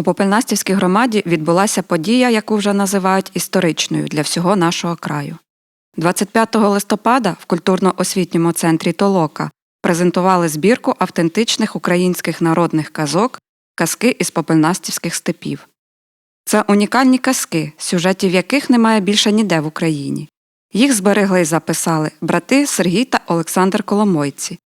У Попельнастівській громаді відбулася подія, яку вже називають історичною для всього нашого краю. 25 листопада в культурно-освітньому центрі Толока презентували збірку автентичних українських народних казок казки із попельнастівських степів. Це унікальні казки, сюжетів яких немає більше ніде в Україні. Їх зберегли і записали брати Сергій та Олександр Коломойці,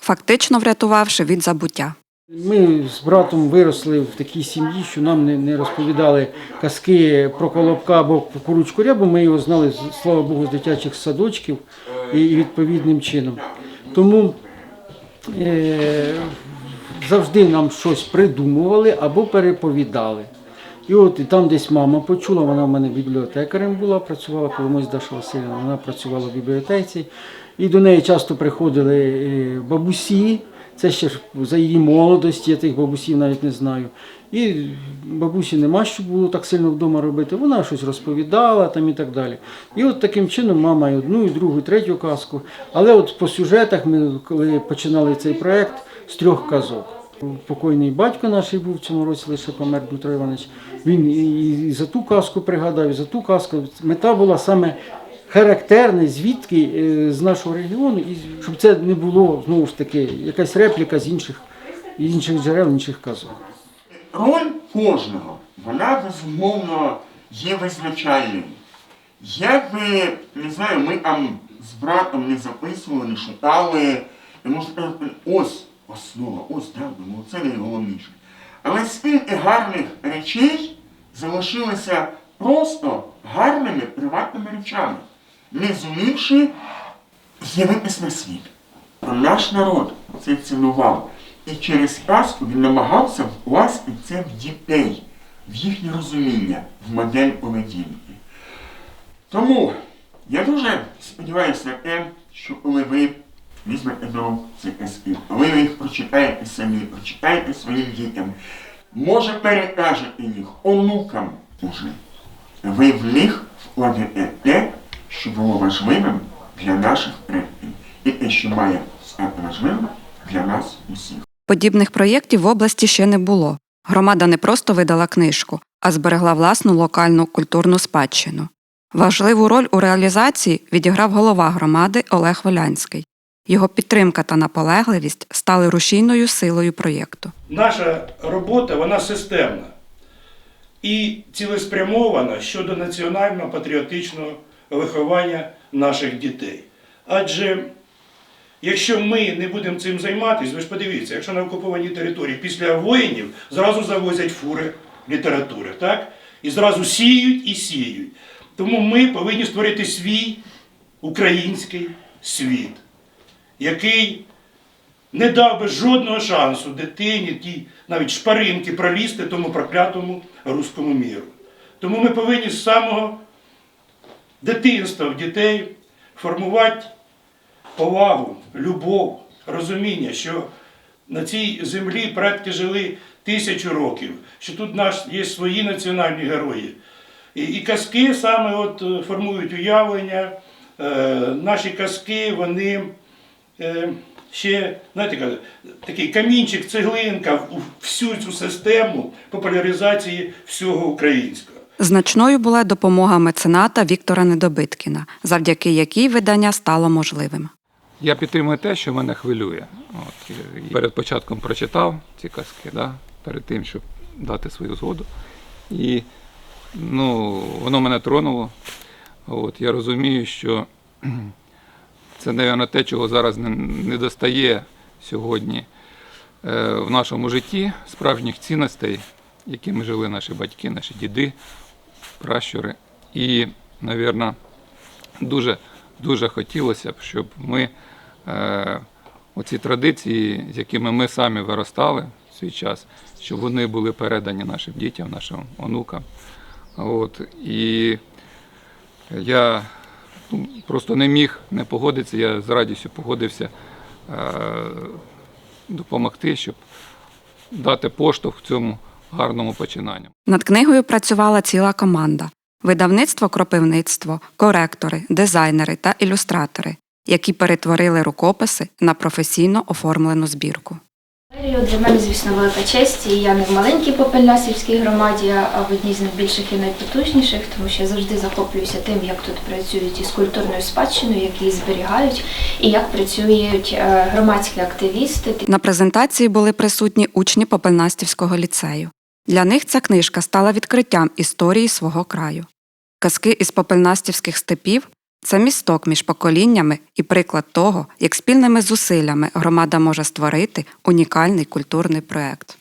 фактично врятувавши від забуття. Ми з братом виросли в такій сім'ї, що нам не, не розповідали казки про колобка або куручку рябу. Ми його знали, слава Богу, з дитячих садочків і, і відповідним чином. Тому е, завжди нам щось придумували або переповідали. І от і там десь мама почула, вона в мене бібліотекарем була, працювала Коломось Даша Васильівна, вона працювала в бібліотеці. І до неї часто приходили е, бабусі, це ще ж за її молодості, я тих бабусів навіть не знаю. І бабусі нема що було так сильно вдома робити. Вона щось розповідала там і так далі. І от таким чином мама і одну, і другу, і третю казку. Але от по сюжетах ми, коли починали цей проект, з трьох казок. Покойний батько наш був в цьому році, лише помер Дмитро Іванович. Він і, за ту казку пригадав, і за ту казку. Мета була саме характерне, звідки е, з нашого регіону, і щоб це не було знову ж таки якась репліка з інших, інших джерел, інших казок. Роль кожного, вона безумовно є визначальною. Як би, не знаю, ми там з братом не записували, не шукали, не можна сказати, ось основа, ось так, ну це найголовніше. Але стільки гарних речей залишилися просто гарними приватними речами, не зумівши з'явитись на світ. Наш народ це цінував. І через казку він намагався вкласти це в дітей, в їхнє розуміння, в модель поведінки. Тому я дуже сподіваюся на те, що коли ви візьмете до рук ці коли ви їх прочитаєте самі, прочитаєте своїм дітям, може перекажете їх онукам уже, ви в них вкладете те, що було важливим для наших предків, і те, що має стати важливим для нас усіх. Подібних проєктів в області ще не було. Громада не просто видала книжку, а зберегла власну локальну культурну спадщину. Важливу роль у реалізації відіграв голова громади Олег Волянський. Його підтримка та наполегливість стали рушійною силою проєкту. Наша робота вона системна і цілеспрямована щодо національно-патріотичного виховання наших дітей. Адже якщо ми не будемо цим займатися, ви ж подивіться, якщо на окупованій території після воїнів зразу завозять фури літератури, так? І зразу сіють і сіють. Тому ми повинні створити свій український світ, який не дав би жодного шансу дитині, тій навіть шпаринки пролізти тому проклятому руському міру. Тому ми повинні з самого дитинства в дітей формувати повагу, любов, розуміння, що на цій землі предки жили тисячу років, що тут наш є свої національні герої. І, і казки саме от е, формують уявлення. Е, наші казки, вони е, ще, знаєте, такий камінчик, цеглинка в всю цю систему популяризації всього українського. Значною була допомога мецената Віктора Недобиткіна, завдяки якій видання стало можливим. Я підтримую те, що мене хвилює. От, перед початком прочитав ці казки, да, перед тим, щоб дати свою згоду. І ну, воно мене тронуло. От, я розумію, що це, мабуть, те, чого зараз не, достає сьогодні е, в нашому житті справжніх цінностей, якими жили наші батьки, наші діди, пращури. І, мабуть, дуже, дуже хотілося б, щоб ми е, оці традиції, з якими ми самі виростали в свій час, щоб вони були передані нашим дітям, нашим онукам. От, і я ну, просто не міг не погодитися, я з радістю погодився е, допомогти, щоб дати поштовх цьому гарному починанню. Над книгою працювала ціла команда: видавництво, кропивництво, коректори, дизайнери та ілюстратори, які перетворили рукописи на професійно оформлену збірку. Для мене, звісно, велика честь, і я не в маленькій Попельнасівській громаді, а в одній з найбільших і найпотужніших, тому що я завжди захоплююся тим, як тут працюють із культурною спадщиною, як її зберігають, і як працюють е, громадські активісти. На презентації були присутні учні Попельнастівського ліцею. Для них ця книжка стала відкриттям історії свого краю. Казки із попельнастівських степів це місток між поколіннями і приклад того, як спільними зусиллями громада може створити унікальний культурний проект.